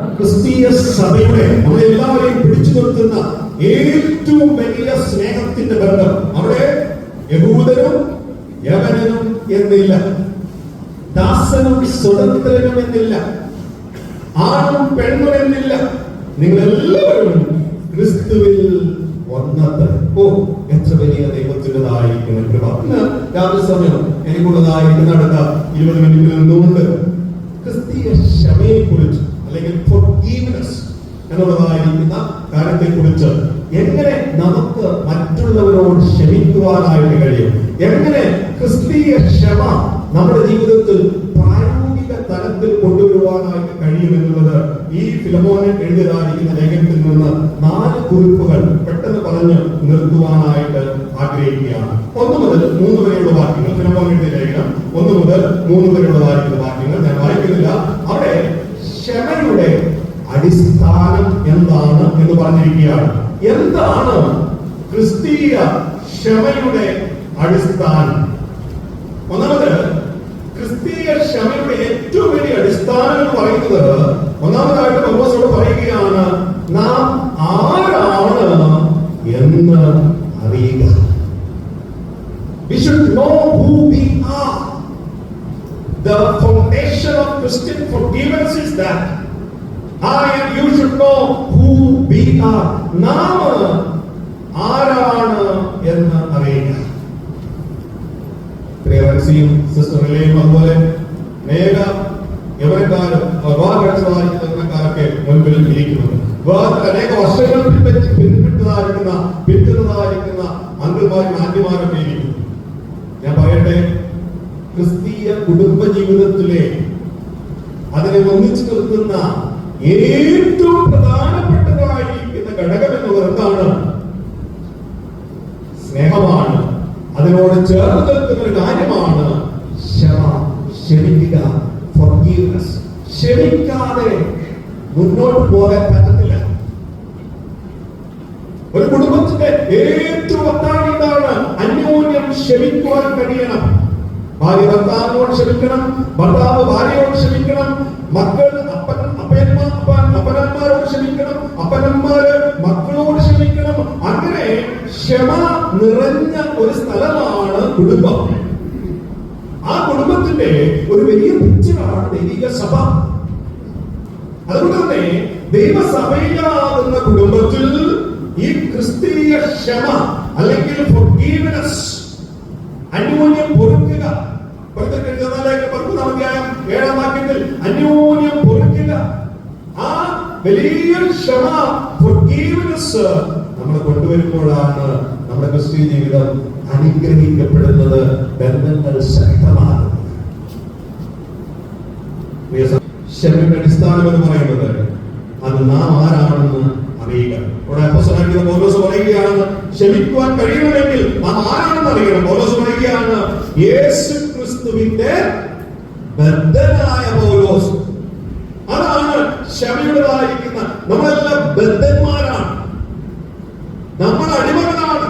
ക്രിസ്തീയ സഭയുടെ അവരെല്ലാവരെയും പിടിച്ചു നിർത്തുന്ന ഏറ്റവും വലിയ സ്നേഹത്തിന്റെ ബന്ധം അവിടെ യഹൂദനും യവനനും എന്നില്ല. ദാസനും സ്വതന്ത്രനും എന്നില്ല. ആണും പെണ്ണും എന്നില്ല. നിങ്ങൾ എല്ലാവരും ക്രിസ്തുവിൽ വന്നത് ഓ എത്ര വലിയ ദൈവത്തിന്റെതായിരിക്കുന്ന കൃപ. ഇന്ന് രാവിലെ സമയം എനിക്കുള്ളതായിരിക്കുന്ന അടുത്ത ഇരുപത് മിനിറ്റിൽ നിന്നുകൊണ്ട് ക്രിസ്തീയ ക്ഷമയെ കുറിച്ച് അല്ലെങ്കിൽ ഫൊർഗീവ്നെസ് എന്നുള്ളതായിരിക്കുന്ന കാര്യത്തെ കുറിച്ച് എങ്ങനെ നമുക്ക് മറ്റുള്ളവരോട് ക്ഷമിക്കുവാനായിട്ട് കഴിയും? എങ്ങനെ ക്രിസ്തീയ ക്ഷമ നമ്മുടെ ജീവിതത്തിൽ പ്രായോഗിക തലത്തിൽ കൊണ്ടുവരുവാനായിട്ട് കഴിയും എന്നുള്ളത് ഈ ഫിലമോനിൽ എഴുതിയതായിരിക്കുന്ന ലേഖനത്തിൽ നിന്ന് നാല് കുറിപ്പുകൾ പെട്ടെന്ന് പറഞ്ഞ് നിർത്തുവാനായിട്ട് ആഗ്രഹിക്കുകയാണ്. ഒന്ന് മുതൽ മൂന്ന് വരെയുള്ള വാക്യങ്ങൾ ഫിലമോൻ എഴുതിയ ലേഖനം. ഒന്ന് മുതൽ മൂന്ന് വരെയുള്ളതായിരിക്കുന്ന വാക്യങ്ങൾ. ഞാൻ വായിക്കുന്നില്ല. ക്ഷമയുടെ അടിസ്ഥാനം എന്താണ് എന്ന് പറഞ്ഞിരിക്കുകയാണ്. എന്താണ് ക്രിസ്തീയ ക്ഷമയുടെ അടിസ്ഥാനം? ഒന്നാമത് ക്രിസ്തീയ ക്ഷമയുടെ ഏറ്റവും വലിയ അടിസ്ഥാനം എന്ന് പറയുന്നത് ഒന്നാമതായിട്ട് പൗലോസോട് പറയുകയാണ് നാം ആരാണ് എന്ന് അറിയുക. We should know who we are. The foundation of Christian forgiveness is that I and you should know who we are. നാം ആരാണ് എന്ന് അറിയുക. പ്രിയവൻസിയും സിസ്റ്ററിലെയും അതുപോലെ അനേക യവനക്കാരും വിവാഹക്കാരൊക്കെ മുൻപിൽ ഇരിക്കുന്നുണ്ട് വിവാഹത്തിൽ അനേക വർഷങ്ങൾ പിൻപറ്റി പിൻപിട്ടതായിരിക്കുന്ന പിന്തുന്നതായിരിക്കുന്ന അങ്കിൾമാരും ആന്റിമാരൊക്കെ ഇരിക്കുന്നു. ഞാൻ പറയട്ടെ? ക്രിസ്തീയ കുടുംബ ജീവിതത്തിലെ അതിനെ ഒന്നിച്ചു നിർത്തുന്ന ഏറ്റവും പ്രധാനപ്പെട്ടതായിരിക്കുന്ന ഘടകം എന്ന് എന്താണ്? സ്നേഹമാണ്. അതിനോട് ചേർന്ന് നിൽക്കുന്ന ഒരു കാര്യമാണ് ക്ഷമ ക്ഷമിക്കുക. ക്ഷമിക്കാതെ മുന്നോട്ട് പോകാൻ പറ്റത്തില്ല. ഒരു കുടുംബത്തിന്റെ ഏറ്റവും പ്രധാനം എന്താണ്? അന്യോന്യം ക്ഷമിക്കുവാൻ കഴിയണം. ഭാര്യ ഭർത്താവിനോട് ക്ഷമിക്കണം ഭർത്താവ് ഭാര്യയോട് ക്ഷമിക്കണം മക്കൾ അപ്പൻ അപ്പയന്മാർ അപ്പൻ അപ്പനന്മാരോട് ക്ഷമിക്കണം അപ്പനന്മാര് മക്കളോട് ക്ഷമിക്കണം. അങ്ങനെ ക്ഷമ നിറഞ്ഞ ഒരു സ്ഥലമാണ് കുടുംബം. ആ കുടുംബത്തിന്റെ ഒരു വലിയ പിക്ചറാണ് ദൈവിക സഭ. അതുകൊണ്ട് തന്നെ ദൈവസഭയിലാകുന്ന കുടുംബത്തിൽ ഈ ക്രിസ്തീയ ക്ഷമ അല്ലെങ്കിൽ forgiveness, അന്യോന്യം പൊറുക്കുക. അധ്യായം ഏഴാം അന്യോന്യം ആ forgiveness നമ്മൾ കൊണ്ടുവരുമ്പോഴാണ് നമ്മുടെ ക്രിസ്തീയ ജീവിതം അനുഗ്രഹിക്കപ്പെടുന്നത് ബന്ധങ്ങൾ ക്ഷമയുടെ അടിസ്ഥാനം എന്ന് പറയുന്നത് അത് നാം ആരാണെന്ന് അറിയുക ഇവിടെ അപ്പോസ്തലനായിരിക്കുന്ന പൗലോസ് പറയുകയാണെന്ന് ക്ഷമിക്കുവാൻ കഴിയണമെങ്കിൽ നാം ആരാണെന്ന് അറിയണം? പൗലോസ് പറയുകയാണ് യേശു ക്രിസ്തുവിന്റെ ബദ്ധനായ പൗലോസ്. അതാണ് ക്ഷമയുള്ളതായിരിക്കുന്ന നമ്മളെല്ലാം ബദ്ധന്മാരാണ് നമ്മൾ അടിമകളാണ്.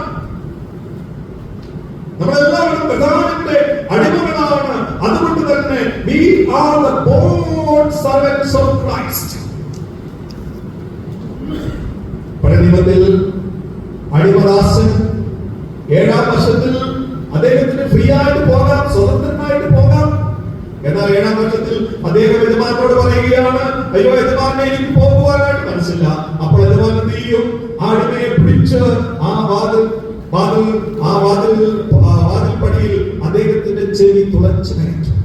നമ്മളെല്ലാവരും പ്രധാനന്റെ അടിമകളാണ്. അതുകൊണ്ട് തന്നെ we are the born servants of Christ. നിയമത്തിൽ അടിമദാസൻ ഏഴാം വർഷത്തിൽ അദ്ദേഹത്തിന് ഫ്രീ ആയിട്ട് പോകാം സ്വതന്ത്രനായിട്ട് പോകാം. എന്നാൽ ഏഴാം വർഷത്തിൽ അദ്ദേഹം യജമാനോട് പറയുകയാണ് അയ്യോ യജമാനെ എനിക്ക് പോകുവാനായിട്ട് മനസ്സില്ല. അപ്പോൾ യജമാൻ എന്ത് ചെയ്യും? ആ അടിമയെ പിടിച്ച് ആ വാതിൽ വാതിൽ ആ വാതിൽ ആ വാതിൽ പടിയിൽ അദ്ദേഹത്തിന്റെ ചെവി തുളച്ചു കയറ്റും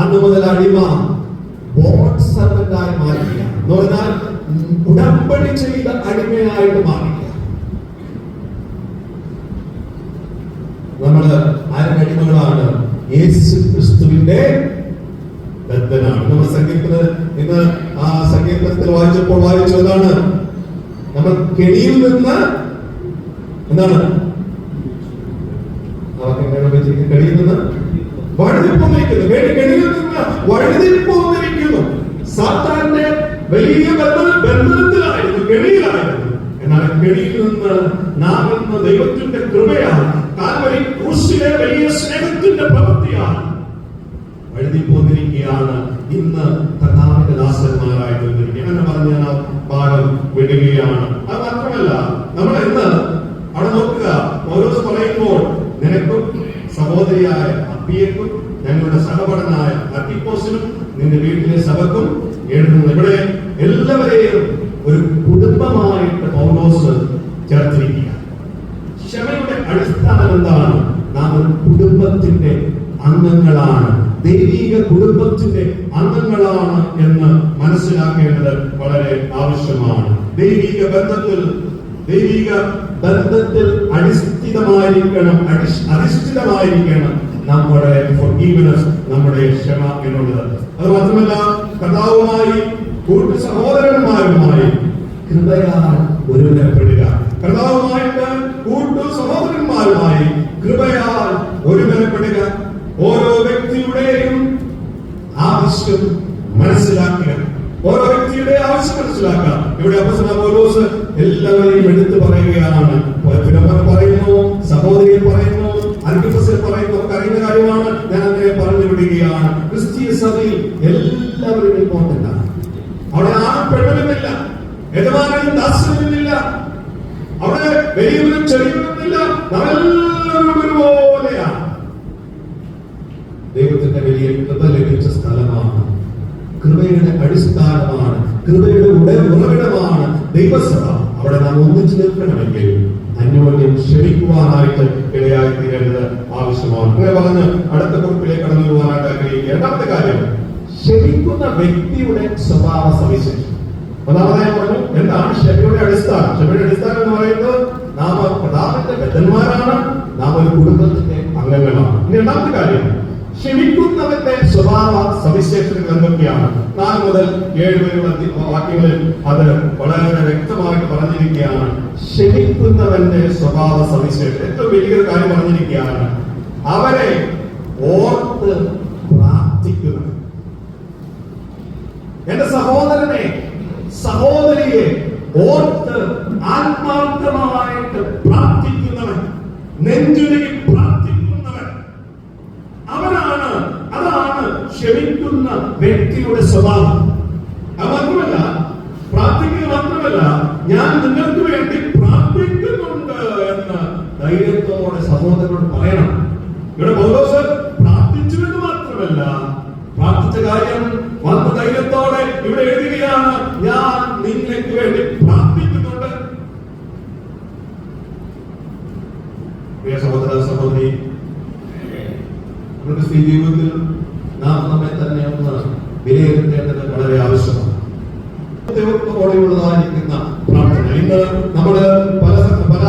അന്ന് മുതൽ അടിമ ബോൺ സർവന്റായി മാറുകയാണ്. എന്ന് ഉടമ്പടി ചെയ്ത അടിമയായിട്ട് മാറി നമ്മൾ ആരുടെ അടിമകളാണ്. യേശു ക്രിസ്തുവിന്റെ ബന്ധനാണ് നമ്മൾ സങ്കീർത്തന ഇന്ന് ആ സങ്കീർത്തനത്തിൽ വായിച്ചപ്പോൾ വായിച്ചതാണ് നമ്മൾ കെണിയിൽ നിന്ന് എന്താണ്? നിന്ന് നിന്ന് സാത്താന്റെ വലിയ ബന്ധ- കെണിയിലായിരുന്നു എന്നാൽ കെണിയിൽ നിന്ന് നാം എന്ന ദൈവത്തിന്റെ കൃപയാണ്. കാൽവരി ക്രൂശിലെ വലിയ സ്നേഹത്തിന്റെ പ്രവൃത്തിയാണ്. എഴുതി പോന്നിരിക്കുകയാണ് ഇന്ന് കർത്താവിന്റെ ദാസന്മാരായി തീർന്നിരിക്കുക വിടുകയാണ്. അത് മാത്രമല്ല നമ്മൾ ഇന്ന് അവിടെ നോക്കുക. ഓരോ പറയുമ്പോൾ നിനക്കും സഹോദരിയായ അപ്പിയക്കും ഞങ്ങളുടെ സഹപടനായ അട്ടിപ്പോസിനും നിന്റെ വീട്ടിലെ സഭക്കും എഴുതുന്നു ഇവിടെ എല്ലാവരെയും ഒരു കുടുംബമായിട്ട് പൗലോസ് ചേർത്തിരിക്കുക. ക്ഷമയുടെ അടിസ്ഥാനം എന്താണ്? നാം ഒരു കുടുംബത്തിന്റെ അംഗങ്ങളാണ്. ദൈവിക കുടുംബത്തിന്റെ അംഗങ്ങളാണ് എന്ന് മനസ്സിലാക്കേണ്ടത് വളരെ ആവശ്യമാണ്. ദൈവിക ബന്ധത്തിൽ ദൈവിക ബന്ധത്തിൽ അടിസ്ഥിതമായിരിക്കണം അധിഷ്ഠിതമായിരിക്കണം നമ്മുടെ നമ്മുടെ ക്ഷമ എന്നുള്ളത്. അത് മാത്രമല്ല കർത്താവുമായി കൂട്ടു സഹോദരന്മാരുമായി കൃപയാൽ ഒരുവനപ്പെടുക കർത്താവുമായിട്ട് കൂട്ടു സഹോദരന്മാരുമായി കൃപയാൽ ഒരുവനപ്പെടുക ഓരോ വ്യക്തിയുടെയും ആവശ്യം മനസ്സിലാക്കുക ഓരോ വ്യക്തിയുടെ ആവശ്യം മനസ്സിലാക്കുക ഇവിടെ അപ്പസന പൗലോസ് എല്ലാവരെയും എടുത്തു പറയുകയാണ് ഫിലോമോൻ പറയുന്നു സഹോദരി പറയുന്നു അർക്കിഫസിൽ പറയുന്നു നമുക്ക് അറിയുന്ന കാര്യമാണ് ഞാൻ അങ്ങനെ പറഞ്ഞു വിടുകയാണ് ക്രിസ്തീയ സഭയിൽ എല്ലാവരും ഇമ്പോർട്ടന്റ് ആണ് അവിടെ ആണും പെണ്ണുമെന്നില്ല യജമാനും ദാസനുമെന്നില്ല അവിടെ വലിയവരും ചെറിയവരുമില്ല നമ്മളെല്ലാവരും ഒരുപോലെയാണ് ദൈവത്തിന്റെ വലിയ കൃപ ലഭിച്ച സ്ഥലമാണ് കൃപയുടെ അടിസ്ഥാനമാണ് കൃപയുടെ ഉറവിടമാണ് ദൈവസഭ. അവിടെ നാം ഒന്നിച്ചു നിൽക്കണമെങ്കിൽ അന്യോന്യം ക്ഷമിക്കുവാനായിട്ട് ഇടയായി തീരേണ്ടത് ആവശ്യമാണ്. അങ്ങനെ പറഞ്ഞ് അടുത്ത കുറിപ്പിലേക്ക് കടന്നു പോകാനായിട്ട് ആഗ്രഹിക്കുക. രണ്ടാമത്തെ കാര്യം ക്ഷമിക്കുന്ന വ്യക്തിയുടെ സ്വഭാവ സവിശേഷം ഒന്നാമതായി പറഞ്ഞു എന്താണ് ക്ഷമയുടെ അടിസ്ഥാനം? ക്ഷമയുടെ അടിസ്ഥാനം എന്ന് പറയുന്നത് നാം പ്രധാനത്തെ ബദ്ധന്മാരാണ് നാം ഒരു കുടുംബത്തിന്റെ അംഗങ്ങളാണ്. രണ്ടാമത്തെ കാര്യം ക്ഷമിക്കുന്നവന്റെ സ്വഭാവ സവിശേഷതകൾ എന്തൊക്കെയാണ്? നാല് മുതൽ ഏഴ് വരെയുള്ള വാക്യങ്ങളിൽ അത് വളരെ വ്യക്തമായിട്ട് പറഞ്ഞിരിക്കുകയാണ്. ക്ഷമിക്കുന്നവന്റെ സ്വഭാവ സവിശേഷത. ഏറ്റവും വലിയൊരു കാര്യം പറഞ്ഞിരിക്കുകയാണ്. അവരെ ഓർത്ത് പ്രാർത്ഥിക്കുന്നത് എന്റെ സഹോദരനെ സഹോദരിയെ ഓർത്ത് ആത്മാർത്ഥമായിട്ട് പ്രാർത്ഥിക്കുന്നവൻ നെഞ്ചുരുകി പ്രാർത്ഥിക്കുന്നവൻ അവനാണ് അതാണ് ക്ഷമിക്കുന്ന വ്യക്തിയുടെ സ്വഭാവം. അത് മാത്രമല്ല പ്രാർത്ഥിക്കുക മാത്രമല്ല ഞാൻ നിങ്ങൾക്ക് വേണ്ടി പ്രാർത്ഥിക്കുന്നുണ്ട് എന്ന് ധൈര്യത്തോടെ സഹോദരനോട് പറയണം. ഇവിടെ പൗലോസ് പ്രാർത്ഥിച്ചു എന്ന് മാത്രമല്ല പ്രാർത്ഥിച്ച കാര്യം വന്ന ധൈര്യത്തോടെ ഇവിടെ എഴുതുകയാണ് ഞാൻ നിങ്ങൾക്ക് വേണ്ടി പ്രാർത്ഥിക്കുന്നുണ്ട്. സഹോദര സഹോദരി നമ്മുടെ സ്ത്രീ ജീവിതത്തിൽ നാം നമ്മെ തന്നെ വിലയിരുത്തേണ്ടത് വളരെ ആവശ്യമാണ്. ദൈവത്തോടെയുള്ളതായിരിക്കുന്ന പ്രാർത്ഥന. ഇന്ന് നമ്മൾ പല പല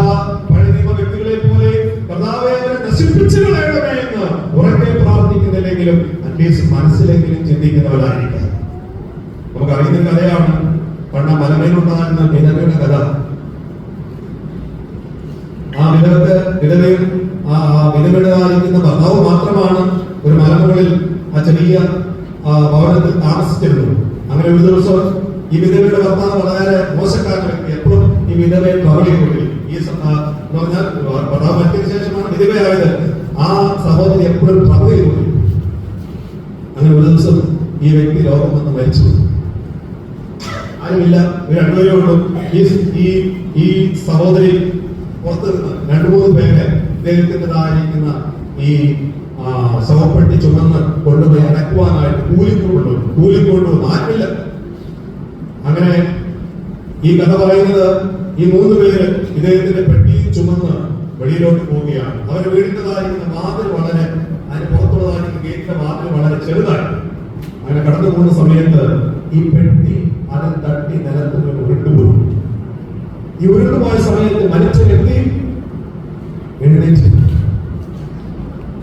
പഴയ വ്യക്തികളെ പോലെ കർത്താവെ നശിപ്പിച്ചു കളയണമേ എന്ന് ഉറക്കെ പ്രാർത്ഥിക്കുന്നില്ലെങ്കിലും അറ്റ്ലീസ്റ്റ് മനസ്സിലെങ്കിലും ചിന്തിക്കുന്നവരായിരിക്കാം. നമുക്ക് അറിയുന്ന കഥയാണ്. പണ്ട് മലമേലുണ്ടായിരുന്ന വിധവയുടെ കഥ. ആ വിധവക്ക് വിധവയും ആ വിധവയുടേതായിരിക്കുന്ന ഭർത്താവ് മാത്രമാണ് ഒരു മലമുകളിൽ ആ ചെറിയ ഭവനത്തിൽ താമസിച്ചിരുന്നു. അങ്ങനെ ഒരു ദിവസം ഈ വിധവയുടെ ഭർത്താവ് വളരെ മോശക്കാരൻ എപ്പോഴും ഈ വിധവയെ കവളി കൊണ്ടിൽ ഈ പറഞ്ഞാൽ ഭർത്താവ് മറ്റതിന് ശേഷമാണ് വിധവയായത്. ആ സഹോദരി എപ്പോഴും കവളി കൊണ്ടിൽ അങ്ങനെ ഒരു ദിവസം ഈ വ്യക്തി ലോകം വന്ന് മരിച്ചു. ആരുമില്ല രണ്ടുപേരേ ഈ ഈ ഈ സഹോദരി പുറത്ത് രണ്ടു മൂന്ന് പേരെ ഇദ്ദേഹത്തിന്റെതായിരിക്കുന്ന ഈ ശവപ്പെട്ടി ചുമന്ന് കൊണ്ടുപോയി അടക്കുവാനായിട്ട് കൂലിക്കൊണ്ടു കൊണ്ടു ആരുമില്ല അങ്ങനെ ഈ കഥ പറയുന്നത് ഈ മൂന്ന് പേര് ഇദ്ദേഹത്തിന്റെ പെട്ടി ചുമന്ന് വെളിയിലോട്ട് പോവുകയാണ്. അവരുടെ വീടിന്റെതായിരിക്കുന്ന വാതിൽ വളരെ അതിന് പുറത്തുള്ളതായിരിക്കുന്ന ഗേറ്റിന്റെ വാതിൽ വളരെ ചെറുതാണ്. അങ്ങനെ കടന്നു പോകുന്ന സമയത്ത് ഈ പെട്ടി അതിൽ തട്ടി നിലത്ത് ഉരുണ്ടുപോയി. ഈ ഉരുണ്ടുപോയ സമയത്ത് മനുഷ്യൻ എത്തി എഴുന്നേറ്റ്.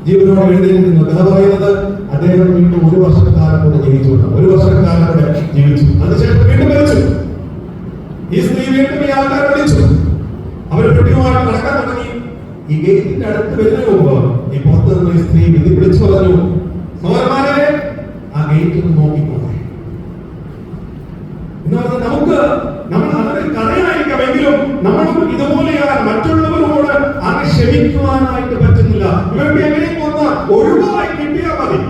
ജീവനോട് എഴുന്നേറ്റിരുന്നു കഥ പറയുന്നത് അദ്ദേഹം വീണ്ടും ഒരു വർഷക്കാലം കൂടെ ജീവിച്ചു ഒരു വർഷക്കാലം കൂടെ ജീവിച്ചു. അതിനുശേഷം വീണ്ടും മരിച്ചു. ഈ സ്ത്രീ വീണ്ടും ഈ ആൾക്കാരെ വിളിച്ചു. അവർ പെട്ടിയുമായിട്ട് നടക്കാൻ തുടങ്ങി. ഈ ഗേറ്റിന്റെ അടുത്ത് വരുന്നതിന് മുമ്പ് ഈ പുറത്ത് നിന്ന് ഈ സ്ത്രീ വിധി വിളിച്ചു പറഞ്ഞു ആ ഗേറ്റിൽ നിന്ന് നോക്കിക്കോട്ടെ എന്ന് പറഞ്ഞാൽ നമുക്ക് നമ്മൾ അതൊരു കഥയായിരിക്കാമെങ്കിലും നമ്മൾ ഇതുപോലെയാണ് മറ്റുള്ളവരോട് അങ്ങനെ ക്ഷമിക്കുവാനായിട്ട് പറ്റുന്നില്ല. ഇവർക്ക് എങ്ങനെയും ഒന്ന് ഒഴിവായി കിട്ടിയാൽ മതി.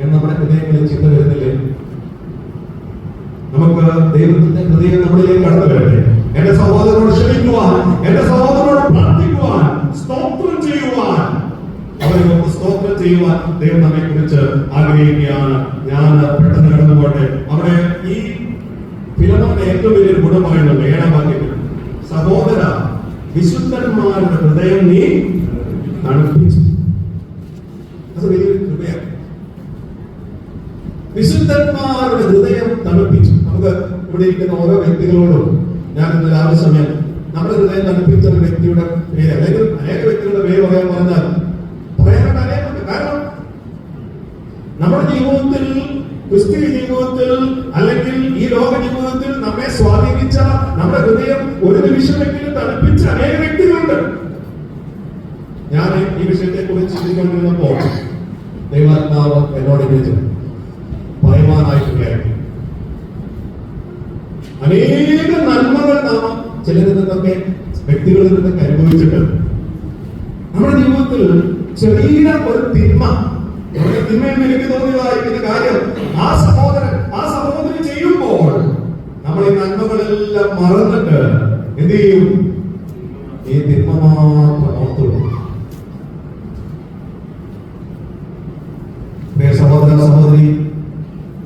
എന്ന് നമ്മുടെ ഹൃദയങ്ങളിൽ ചിന്ത വരുന്നില്ലേ? നമുക്ക് ദൈവത്തിന്റെ ഹൃദയം നമ്മളിലേക്ക് കടന്നു വരട്ടെ. എന്റെ സഹോദരനോട് ക്ഷമിക്കുവാൻ എന്റെ സഹോദരനോട് പ്രാർത്ഥിക്കുവാൻ സ്തോത്രം ചെയ്യുവാൻ. അവരെ സ്തോത്രം ചെയ്യുവാൻ ദൈവം നമ്മെ കുറിച്ച് ആഗ്രഹിക്കുകയാണ്. ഞാൻ പെട്ടെന്ന് കടന്നു പോട്ടെ അവിടെ ഈ ഫിലമോന്റെ ഏറ്റവും വലിയൊരു ഗുണമായിരുന്നു ഏഴാം വാക്യത്തിൽ സഹോദര വിശുദ്ധന്മാരുടെ ഹൃദയം നീ തണുപ്പിച്ചു അത് വലിയൊരു കൃപയാണ് വിശുദ്ധന്മാരുടെ ഹൃദയം തണുപ്പിച്ചു നമുക്ക് ഇവിടെ ഇരിക്കുന്ന ഓരോ വ്യക്തികളോടും ഞാൻ ഇന്ന് രാവിലെ സമയം നമ്മുടെ ഹൃദയം തണുപ്പിച്ച ഒരു വ്യക്തിയുടെ പേര് അല്ലെങ്കിൽ അനേക വ്യക്തികളുടെ പേര് പറയാൻ പറഞ്ഞാൽ പറയാനുണ്ട് അനേകമുണ്ട് കാരണം നമ്മുടെ ജീവിതത്തിൽ ക്രിസ്തീയ ജീവിതത്തിൽ അല്ലെങ്കിൽ ഈ ലോക ജീവിതത്തിൽ നമ്മെ സ്വാധീനിച്ച നമ്മുടെ ഹൃദയം ഒരു നിമിഷമെങ്കിലും തണുപ്പിച്ച അനേക വ്യക്തികളുണ്ട്. ഞാൻ ഈ വിഷയത്തെ കുറിച്ച് ചിന്തിക്കൊണ്ടിരുന്നപ്പോൾ ദൈവാത്മാവ് എന്നോട് വിളിച്ചു പറയുവാനായിട്ടുണ്ടായിരുന്നു അനേക നന്മകൾ നാം ചിലരിൽ നിന്നൊക്കെ വ്യക്തികളിൽ നിന്നൊക്കെ അനുഭവിച്ചിട്ടുണ്ട്. നമ്മുടെ ജീവിതത്തിൽ ചെറിയ ഒരു തിന്മ നമ്മുടെ തിന്മയെന്ന് എനിക്ക് തോന്നിയതായിരിക്കുന്ന കാര്യം. ആ സഹോദരൻ ആ സഹോദരി ചെയ്യുമ്പോൾ നമ്മൾ ഈ നന്മകളെല്ലാം മറന്നിട്ട് എന്ത് ചെയ്യും? ഈ തിന്മ മാത്രം ഓർത്തുള്ളൂ സഹോദര സഹോദരി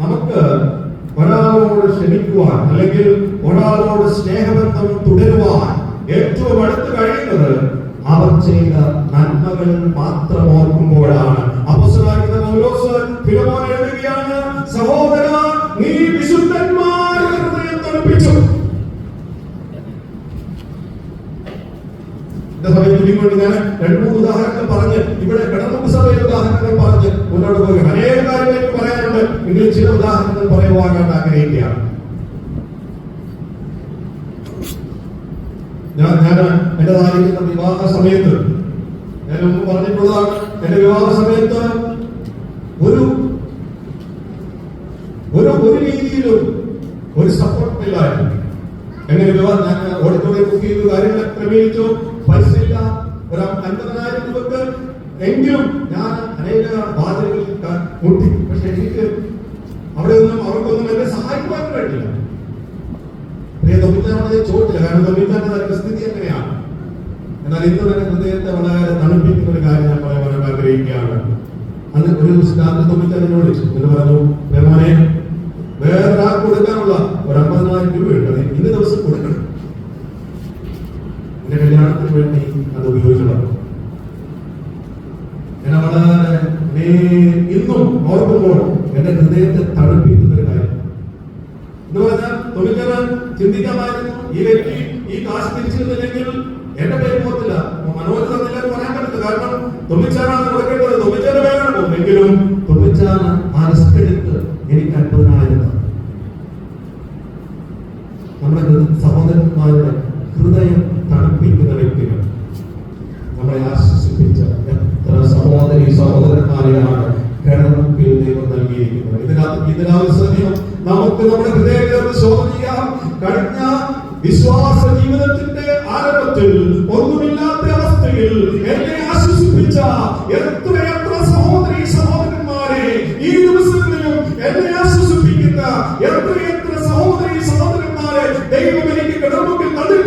നമുക്ക് ഒരാളോട് ക്ഷമിക്കുവാൻ അല്ലെങ്കിൽ ഒരാളോട് സ്നേഹബന്ധം തുടരുവാൻ ഏറ്റവും അടുത്ത് കഴിയുന്നത് അവർ ചെയ്ത നന്മകൾ മാത്രം ഓർക്കുമ്പോഴാണ്. അപ്പോസ്തലനായിരുന്ന പൗലോസ് ഫിലമോൻ എഴുതുകയാണ് സഹോദര നീ വിശുദ്ധന്മാരുടെ ഹൃദയം തണുപ്പിച്ചു. എന്റെ സമയം ഞാൻ ഉദാഹരണങ്ങൾ പറഞ്ഞ് ഇവിടെ കിടന്നു സഭയിൽ ഉദാഹരണങ്ങൾ പറഞ്ഞ് മുന്നോട്ട് പോകുക അനേക കാര്യങ്ങൾ പറയാനുണ്ട്. എങ്കിലും ചില ഉദാഹരണങ്ങൾ പറയുവാനായിട്ട് ആഗ്രഹിക്കുകയാണ്. ഞാൻ ഞാൻ എന്റേതായിരിക്കുന്ന വിവാഹ സമയത്ത് ഞാൻ മുമ്പ് പറഞ്ഞിട്ടുള്ളതാണ് എന്റെ വിവാഹ സമയത്ത് ഒരു ഒരു ഒരു രീതിയിലും ഒരു സപ്പോർട്ട് ഇല്ലായിരുന്നു. എങ്ങനെ വിവാഹം? ഞാൻ ഓഡിറ്റോറിയം ബുക്ക് ചെയ്തു കാര്യങ്ങൾ ക്രമീകരിച്ചു. പൈസ ഇല്ല. ഒരു അൻപതിനായിരം രൂപക്ക് എങ്കിലും ഞാൻ അനേക ക- മുട്ടി. പക്ഷെ എനിക്ക് അവിടെ ഒന്നും അവർക്കൊന്നും എന്നെ സഹായിക്കുവാൻ കഴിഞ്ഞില്ല തൊമ്മിച്ചാനോട് ഞാൻ ചോദിച്ചില്ല കാരണം തൊമ്മിച്ചാന്റെ സ്ഥിതി എങ്ങനെയാണ്? എന്നാൽ ഇന്ന് തന്നെ ഹൃദയത്തെ വളരെ തണുപ്പിക്കുന്ന ഒരു കാര്യം ഞാൻ പറയാൻ ആഗ്രഹിക്കുകയാണ്. അന്ന് ഒരു രാത്രി തൊമ്മിച്ചാനോട് എന്ന് പറഞ്ഞു പ്രേമോനെ വേറൊരാൾക്ക് കൊടുക്കാനുള്ള ഒരു അമ്പതിനായിരം രൂപയുണ്ട് ഇന്ന് ദിവസം കൊടുക്കണം. എന്റെ കല്യാണത്തിന് വേണ്ടി അത് ഉപയോഗിച്ചു ഞാൻ വളരെ ഇന്നും ഓർക്കുമ്പോൾ എന്റെ ഹൃദയത്തെ തണുപ്പിക്കുന്ന ഒരു കാര്യം എന്ന് തൊഴിൽക്കാരൻ ചിന്തിക്കാമായിരുന്നു. ഈ വ്യക്തി ഈ കാശ് തിരിച്ചിരുന്നില്ലെങ്കിൽ എന്റെ പേര് പോകത്തില്ല മനോജ് തന്നില്ല പറയാൻ പറ്റില്ല കാരണം തൊമ്മിച്ചാനാണ് കൊടുക്കേണ്ടത്. പേരാണ് പോകുന്നത്. എങ്കിലും തൊമ്മിച്ചാണ് ആ റിസ്ക് എടുത്ത്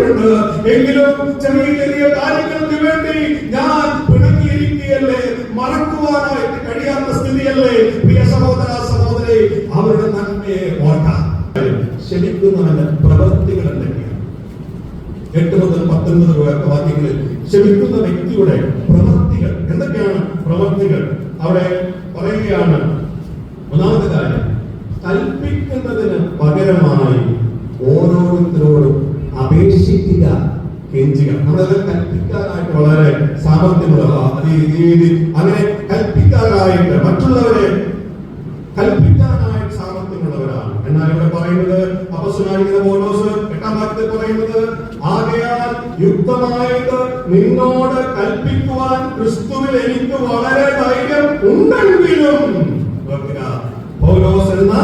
കിടമുക്കിൽ എങ്കിലും ചെറിയ ചെറിയ കാര്യങ്ങൾക്ക് വേണ്ടി ഞാൻ പിണങ്ങിയിരിക്കുകയല്ലേ? മറക്കുവാനായിട്ട് കഴിയാത്ത സ്ഥിതിയല്ലേ? പ്രിയ സഹോദര സഹോദരി അവരുടെ നന്മയെ ഓർക്കാം. ക്ഷമിക്കുന്നവന്റെ പ്രവൃത്തികൾ എന്തൊക്കെയാണ്? എട്ട് മുതൽ പത്തൊൻപത് വാക്യങ്ങളിൽ ക്ഷമിക്കുന്ന വ്യക്തിയുടെ പ്രവൃത്തികൾ എന്തൊക്കെയാണ് പ്രവൃത്തികൾ അവിടെ പറയുകയാണ് ഒന്നാമത്തെ കാര്യം കൽപ്പിക്കുന്നതിന് പകരമായി ഓരോരുത്തരോടും അപേക്ഷിക്കുക കെഞ്ചുക നമ്മളത് കൽപ്പിക്കാനായിട്ട് വളരെ സാമർഥ്യമുള്ള അത് ഈ രീതി അങ്ങനെ കൽപ്പിക്കാനായിട്ട് മറ്റുള്ളവരെ കൽപ്പിക്കാനായിട്ട് സാമർത്ഥ്യമുള്ളവരാണ് എന്നാൽ ഇവിടെ പറയുന്നത് അപസ്വനായിരിക്കുന്ന പൗലോസ് എട്ടാം വാക്യത്തിൽ പറയുന്നത് ആകയാൽ യുക്തമായിട്ട് നിന്നോട് കൽപ്പിക്കുവാൻ ക്രിസ്തുവിൽ എനിക്ക് വളരെ ധൈര്യം ഉണ്ടെങ്കിലും പൗലോസ് എന്ന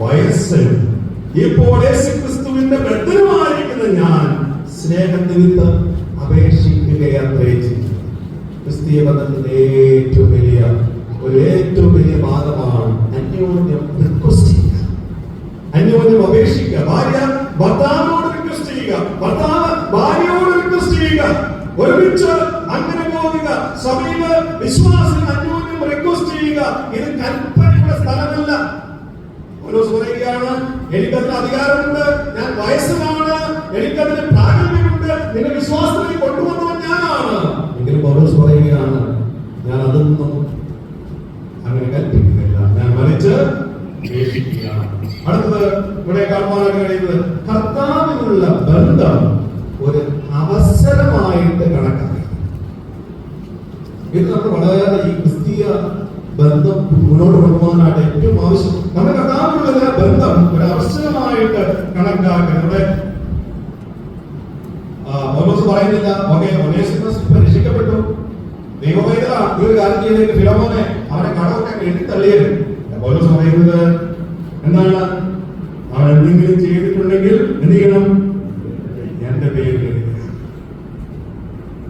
വയസ്സ്. ഇപ്പോൾ യേശു ക്രിസ്തുവിന്റെ ഞാൻ സ്നേഹനിമിത്തം അപേക്ഷിക്കുകയത്രേ ചെയ്തു ക്രിസ്തീയ ബന്ധത്തിന്റെ ഏറ്റവും ഒരു ഏറ്റവും വലിയ ഭാഗമാണ് അന്യോന്യം റിക്വസ്റ്റ് ചെയ്യുക. അന്യോന്യം അപേക്ഷിക്കുക. ഭാര്യ ഭർത്താവിനോട് റിക്വസ്റ്റ് ചെയ്യുക. ഭർത്താവ് ഭാര്യയോട് റിക്വസ്റ്റ് ചെയ്യുക. ഒരുമിച്ച് അങ്ങനെ പോകുക. സഭയിൽ വിശ്വാസം അന്യോന്യം റിക്വസ്റ്റ് ചെയ്യുക. ഇത് കൽപ്പനയുടെ സ്ഥലമല്ല. പൗലോസ് പറയുകയാണ് എനിക്കതിന് അധികാരമുണ്ട്. ഞാൻ വയസ്സനാണ് എനിക്കതിന് പ്രാഗല്യമുണ്ട് നിന്നെ വിശ്വാസത്തിൽ കൊണ്ടുവന്നവൻ ഞാനാണ്. എങ്കിലും പൗലോസ് പറയുകയാണ് ഞാൻ അതൊന്നും കൽപ്പിക്കുന്നില്ല ഞാൻ ഉപേക്ഷിക്കുകയാണ് അടുത്തത് ഇവിടെ കാണുവാനായിട്ട് കഴിയുന്നത് കർത്താവിനുള്ള ബന്ധം ഒരു അവസരമായിട്ട് കണക്കാക്കി ഇത് നമ്മൾ വളരെ ഈ ക്രിസ്തീയ ബന്ധം മുന്നോട്ട് കൊണ്ടുപോകാനായിട്ട് ഏറ്റവും ആവശ്യം. നമ്മുടെ കർത്താവിനുള്ള ബന്ധം ഒരു അവസരമായിട്ട് കണക്കാക്കുക. നമ്മുടെ പൗലോസ് പറയുന്നില്ല ഓക്കെ ഒനേസിമസ് ഇപ്പൊ രക്ഷിക്കപ്പെട്ടു ഈ ഒരു കാര്യം ഫിലോമോനെ. തള്ളിയത് പൗലോസ് പറയുന്നത് എന്താണ്? അവൻ എന്തെങ്കിലും ചെയ്തിട്ടുണ്ടെങ്കിൽ എന്ത് ചെയ്യണം? എന്റെ പേരിൽ.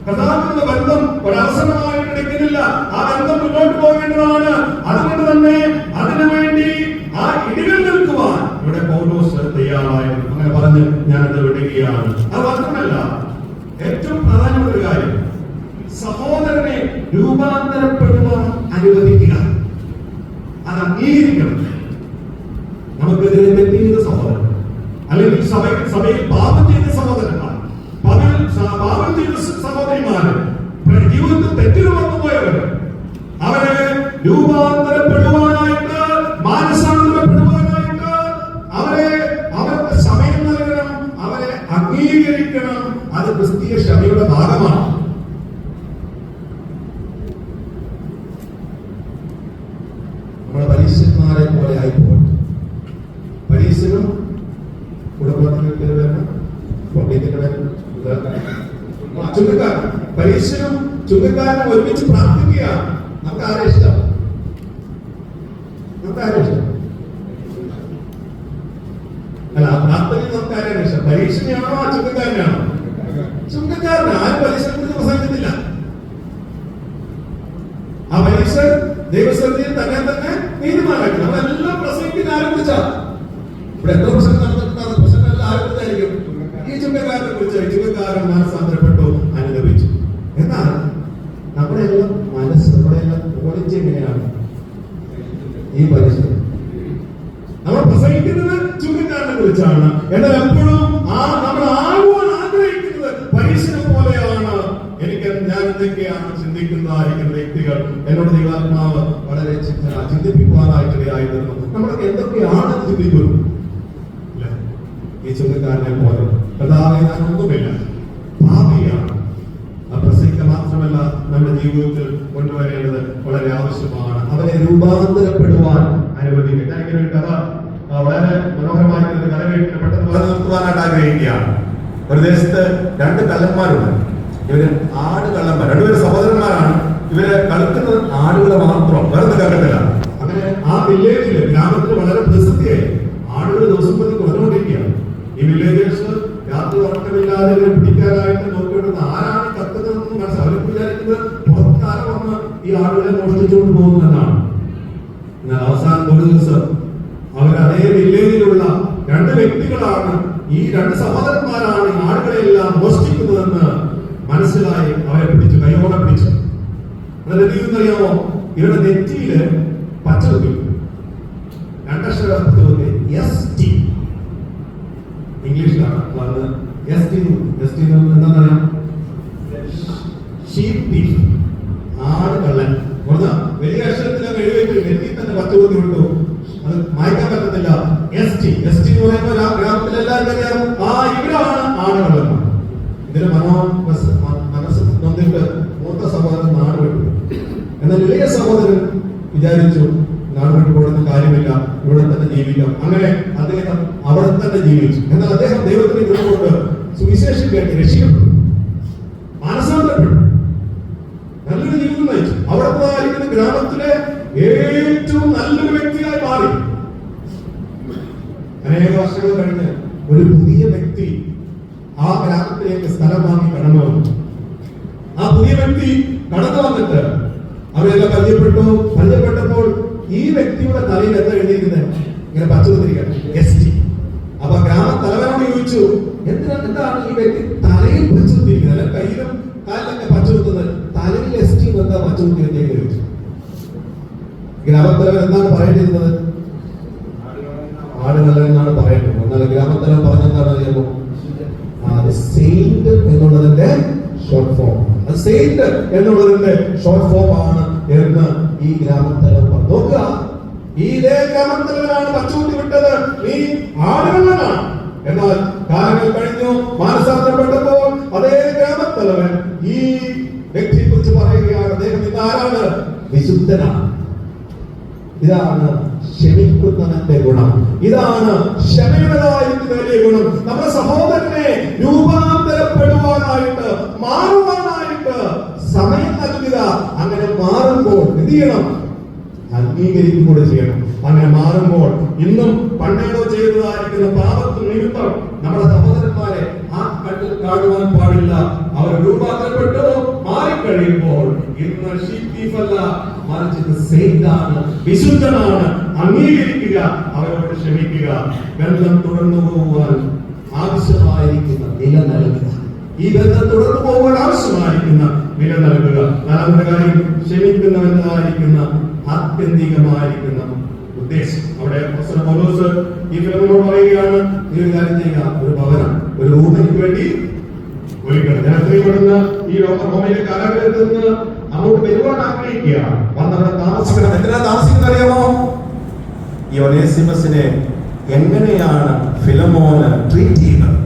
കഥാവിന്റെ ബന്ധം ഒരാസനമായിട്ട് എടുക്കുന്നില്ല. ആ ബന്ധം മുന്നോട്ട് പോകേണ്ടതാണ്. അതുകൊണ്ട് തന്നെ അതിനു വേണ്ടി ആ ഇടികൾ നിൽക്കുവാൻ ഇവിടെ പൗലോസ് തയ്യാറായിരുന്നു. അങ്ങനെ പറഞ്ഞ് ഞാനത് വിടുകയാണ്. അത് മാത്രമല്ല ഏറ്റവും പ്രധാനപ്പെട്ട ഒരു കാര്യം സഹോദരനെ രൂപാന്തരപ്പെടുവാൻ അനുവദിക്കുക അത് അംഗീകരിക്കണം നമുക്കെതിരെ തെറ്റ് ചെയ്ത സഹോദരൻ അല്ലെങ്കിൽ സഭയിൽ സഭയിൽ പാപം ചെയ്ത സഹോദരന്മാർ പാപം സ- പാപം ചെയ്ത സ- സഹോദരിമാര് പ്ര- ജീവിതത്തിൽ തെറ്റിന് വന്നുപോയവർ അവരെ രൂപാന്തരപ്പെടുവാനായിട്ട് മാനസാന്തരപ്പെടുവാനായിട്ട് അവരെ അവർക്ക് സമയം നൽകണം അവരെ അംഗീകരിക്കണം അത് ക്രിസ്തീയ ക്ഷമയുടെ ഭാഗമാണ് നമ്മുടെ പരീക്ഷന്മാരെ പോലെ ആയിപ്പോട്ടെ പരീക്ഷനും കുടുംബത്തിൽ വരണം പള്ളിയിൽ വരണം ചുങ്കക്കാരൻ പരീക്ഷനും ചുങ്കക്കാരനും ഒരുമിച്ച് പ്രാർത്ഥിക്കുക നമുക്ക് ആരെ ഇഷ്ടം നമുക്ക് ആരെ ഇഷ്ടം അല്ല ആ പ്രാർത്ഥനയിൽ നമുക്ക് ആരെയാണ് ഇഷ്ടം പരീക്ഷനെയാണോ ചുങ്കക്കാരനാണോ ചുങ്കക്കാരന് ആരും പരീക്ഷനെ കുറിച്ച് പ്രസംഗിക്കുന്നില്ല. ആ പരീക്ഷ ദൈവസ്ഥയിൽ തന്നെ തന്നെ നീതിമാനാക്കി നമ്മളെല്ലാം പ്രസംഗിക്കാൻ ആരംഭിച്ചാ ഇവിടെ എത്ര പ്രസംഗം നടന്നിട്ടുണ്ടാകും പ്രസംഗം ആരംഭിച്ചായിരിക്കും ഈ ചുങ്കക്കാരനെ കുറിച്ച്. ചുങ്കക്കാരൻ മനസ്സാന്തരപ്പെട്ടു അനുഭവിച്ചു എന്നാൽ നമ്മുടെ എല്ലാം മനസ്സ് നമ്മുടെ എല്ലാം ക്വാളിറ്റി എങ്ങനെയാണ് ഈ പരിസ്ഥിതി നമ്മൾ പ്രസംഗിക്കുന്നത് ചുങ്കക്കാരനെ കുറിച്ചാണ് എന്നാൽ എപ്പോഴും ആ നമ്മൾ ആകുവാൻ ആഗ്രഹിക്കുന്നത് പരീക്ഷനെ പോലെയാണ് എനിക്ക് ഞാൻ എന്തൊക്കെയാണ് ചിന്തിക്കുന്നതായിരിക്കുന്ന വ്യക്തികൾ എന്നോട് ദൈവാത്മാവ് വളരെ ചിന്ത- ചിന്തിപ്പിക്കുവാനായിട്ടിടയായിരുന്നു നമ്മളൊക്കെ എന്തൊക്കെയാണ് ചിന്തിക്കുന്നത് ഇല്ല. ഈ ചുങ്കക്കാരനെ പോലെ. കഥാവെ ഞാൻ ഒന്നുമില്ല. പാപിയാണ്. ആ പ്രസംഗിക്ക മാത്രമല്ല നമ്മുടെ ജീവിതത്തിൽ കൊണ്ടുവരേണ്ടത് വളരെ ആവശ്യമാണ്. അവരെ രൂപാന്തരപ്പെടുവാൻ അനുവദിക്കുക. ഞാൻ ഇങ്ങനെ ഒരു കഥ വളരെ മനോഹരമായ ഒരു കഥ കേട്ടിട്ട് പെട്ടെന്ന് പറഞ്ഞു നിർത്തുവാനായിട്ട് ആഗ്രഹിക്കുകയാണ്. ഒരു ദേശത്ത് രണ്ട് കള്ളന്മാരുണ്ട്. ഇവർ ആട് കള്ളന്മാർ. രണ്ടുപേരും സഹോദരന്മാരാണ്. ഇവർ കളിക്കുന്നത് ആടുകളെ മാത്രം. വേറെ കേൾക്കത്തില്ല. അങ്ങനെ ആ വില്ലേജിൽ ഗ്രാമത്തിൽ വളരെ പ്രസിദ്ധിയായി. ആടുകൾ ദിവസം പ്രതി ഈ വില്ലേജേഴ്സ് രാത്രി ഉറക്കമില്ലാതെ ഇവരെ പിടിക്കാനായിട്ട് നോക്കിയിടുന്ന ആരാണ് കത്തുന്നതെന്ന് മനസ്സിലാവും വിചാരിക്കുന്നത് പുറത്താരം വന്ന് ഈ ആളുകളെ മോഷ്ടിച്ചുകൊണ്ട് പോകുന്നതാണ്. എന്നാൽ അവസാനം ഒരു ദിവസം അവർ അതേ വില്ലേജിലുള്ള രണ്ട് വ്യക്തികളാണ് ഈ രണ്ട് സഹോദരന്മാരാണ് ഈ ആടുകളെല്ലാം മോഷ്ടിക്കുന്നതെന്ന് മനസ്സിലായി അവരെ പിടിച്ചു കൈയോടെ പിടിച്ചു. അതിന്റെ ചെയ്യുന്നറിയാമോ? ഇവരുടെ നെറ്റിയിൽ പച്ച കുത്തി. രണ്ടക്ഷര എസ് ടി ഇംഗ്ലീഷിലാണ് വന്ന് എസ് ടി എസ് ടി എന്താണെന്നറിയാം ഷീപ്പ് തീഫ് ആട് കള്ളൻ പറഞ്ഞ വലിയ അക്ഷരത്തിലൊക്കെ എഴുതി വെച്ചു നെറ്റി തന്നെ പച്ച കുത്തി വിട്ടു അത് മായ്ക്കാൻ പറ്റത്തില്ല എസ് ടി എസ് ടി എന്ന് പറയുമ്പോൾ ആ ഗ്രാമത്തിൽ എല്ലാവർക്കും അറിയാം ആ ഇവരാണ് ആട് കള്ളന്മാർ ഇതിന് മനോ മനസ്സ് മനസ്സ് നന്നിട്ട് മൂത്ത സഹോദരൻ നാട് വിട്ടു എന്നാൽ ഇളയ സഹോദരൻ വിചാരിച്ചു നാട് വിട്ടു പോകണമെന്ന് കാര്യമില്ല ഇവിടെ തന്നെ ജീവിക്കാം അങ്ങനെ അദ്ദേഹം അവിടെ തന്നെ ജീവിച്ചു. എന്നാൽ അദ്ദേഹം ദൈവത്തിന് കൃപകൊണ്ട് സുവിശേഷിക്കാൻ രക്ഷിക്കപ്പെട്ടു. മാനസാന്തരപ്പെട്ടു. നല്ലൊരു ജീവിതം നയിച്ചു. അവിടെ ആയിരിക്കുന്ന ഗ്രാമത്തിലെ ഏറ്റവും നല്ലൊരു വ്യക്തിയായി മാറി. അനേക വർഷങ്ങൾ കഴിഞ്ഞ് ഒരു പുതിയ വ്യക്തി ആ ഗ്രാമത്തിലേക്ക് സ്ഥലം വാങ്ങി കടന്നു വന്നു. ആ പുതിയ വ്യക്തി കടന്നു വന്നിട്ട് അവരെല്ലാം പരിചയപ്പെട്ടു. പരിചയപ്പെട്ടപ്പോൾ ഈ വ്യക്തിയുടെ തലയിൽ എന്താ എഴുതിയിരിക്കുന്നത്? ഇങ്ങനെ പച്ച കുത്തിരിക്കണം എസ് ടി അപ്പൊ ഗ്രാമത്തലവനോട് ചോദിച്ചു എന്തിനാ എന്താണ് ഈ വ്യക്തി തലയിൽ പച്ചുകുത്തിയിരിക്കുന്നത് അല്ല കയ്യിലും കാലിലൊക്കെ പച്ചുകുത്തുന്നത് തലയിൽ എസ് ടി എന്താ പച്ചുകുത്തിയെന്നേക്ക് ചോദിച്ചു. ഗ്രാമത്തലവൻ എന്താണ് പറയേണ്ടിയിരുന്നത്? ആടുകളെ എന്നാണ് പറയേണ്ടത് എന്നാൽ ഗ്രാമത്തലവൻ പറഞ്ഞെന്താണ് അറിയാമോ? എന്നുള്ളതിന്റെ ഷോർട്ട് ഫോം എന്നുള്ളതിന്റെ ഷോർട്ട് ഫോം ആണ് എന്ന് ഈ ഗ്രാമത്തലവൻ നോക്കുക. ഈ ലേഖനത്തിലാണ് പച്ചുകൂട്ടി വിട്ടത്. നീ ആടുകളാണ്. എന്നാൽ കാലങ്ങൾ കഴിഞ്ഞു. മാനസാന്തരപ്പെട്ടപ്പോൾ അതേ ഗ്രാമത്തലവൻ ഈ വ്യക്തിയെ കുറിച്ച് പറയുകയാണ്. അദ്ദേഹം ഇന്ന് ആരാണ്? വിശുദ്ധനാണ്. ഇതാണ് ക്ഷമിക്കുന്നവന്റെ ഗുണം. ഇതാണ് ക്ഷമയുടേതായിരിക്കുന്ന വലിയ ഗുണം. നമ്മുടെ സഹോദരനെ രൂപാന്തരപ്പെടുവാനായിട്ട് മാറുവാനായിട്ട് സമയം നൽകുക. അങ്ങനെ മാറുമ്പോൾ എന്ത് ചെയ്യണം? അംഗീകരിക്കും കൂടെ ചെയ്യണം. അങ്ങനെ മാറുമ്പോൾ ഇന്നും പണ്ടേടോ ചെയ്തതായിരിക്കുന്ന പാപത്തിന് നിമിത്തം നമ്മുടെ സഹോദരന്മാരെ ആ കണ്ടിൽ കാണുവാൻ പാടില്ല. അവർ രൂപാന്തരപ്പെട്ടു മാറിക്കഴിയുമ്പോൾ ഇന്ന് സെയിന്റാണ് വിശുദ്ധനാണ് അംഗീകരിക്കുക അവരോട് ക്ഷമിക്കുക. ബന്ധം തുടർന്നു പോകുവാൻ ആവശ്യമായിരിക്കുന്ന വില നൽകുക. ഈ ബന്ധം തുടർന്നു പോകുവാൻ ആവശ്യമായിരിക്കുന്ന വില നൽകുക. നാലാമത്തെ കാര്യം ക്ഷമിക്കുന്നവന്റെതായിരിക്കുന്ന ആത്യന്തികമായിരിക്കുന്ന ഉദ്ദേശം. അവിടെ ഈ ഫിലിമിനോട് പറയുകയാണ് നീ ഒരു കാര്യം ചെയ്യുക ഒരു ഭവനം ഒരു റൂം വേണ്ടി ഒരുക്കണം. ഈ റോമയിലെ കാലഘട്ടത്തിൽ നിന്ന് അങ്ങോട്ട് വരുവാൻ ആഗ്രഹിക്കുകയാണ്. വന്നവിടെ താമസിക്കണം. എന്തിനാ താമസിക്കുന്നത് അറിയാമോ? ഈ ഒനേസിമസിനെ എങ്ങനെയാണ് ഫിലമോന് ട്രീറ്റ് ചെയ്യുന്നത്?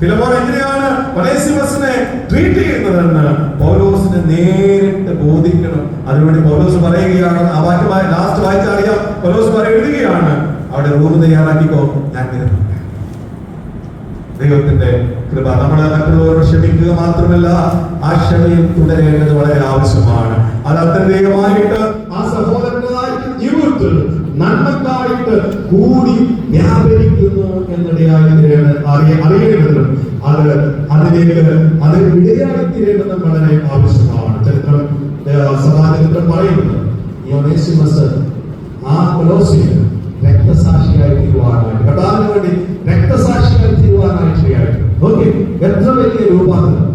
ഫിലമോൻ എങ്ങനെയാണ് ഒനേസിമസിനെ ട്രീറ്റ് ചെയ്യുന്നതെന്ന് പൗലോസിനെ നേരിട്ട് ബോധിക്കണം. അതിനുവേണ്ടി പൗലോസ് പറയുകയാണ് ആ വാക്യമായ ലാസ്റ്റ് വായിച്ചറിയാം പൗലോസ് പറ എഴുതുകയാണ്. അവിടെ റൂം തയ്യാറാക്കിക്കോ ഞാൻ വരുന്നുണ്ട് ദൈവത്തിന്റെ കൃപ നമ്മളെ മറ്റുള്ളവരോട് ക്ഷമിക്കുക മാത്രമല്ല ആ ക്ഷമയും തുടരേണ്ടത് വളരെ ആവശ്യമാണ്. അത് അത്യന്തികമായിട്ട് ആ ജീവിതത്തിൽ നന്മക്കായിട്ട് കൂടി വ്യാപരിക്കുന്നു എന്നിടയായി അറിയ അറിയേണ്ടതും. അത് അതിലേക്ക് ഇടയായി തീരേണ്ടതും വളരെ ആവശ്യമാണ്. ചരിത്രം സഭാചരിത്രം പറയുന്നത് ആ കൊലോസിന് രക്തസാക്ഷിയായി തീരുവാനായിട്ട് കർത്താവിന് വേണ്ടി രക്തസാക്ഷിയായി തീരുവാനായിട്ട് എത്ര വലിയ രൂപാന്തരം.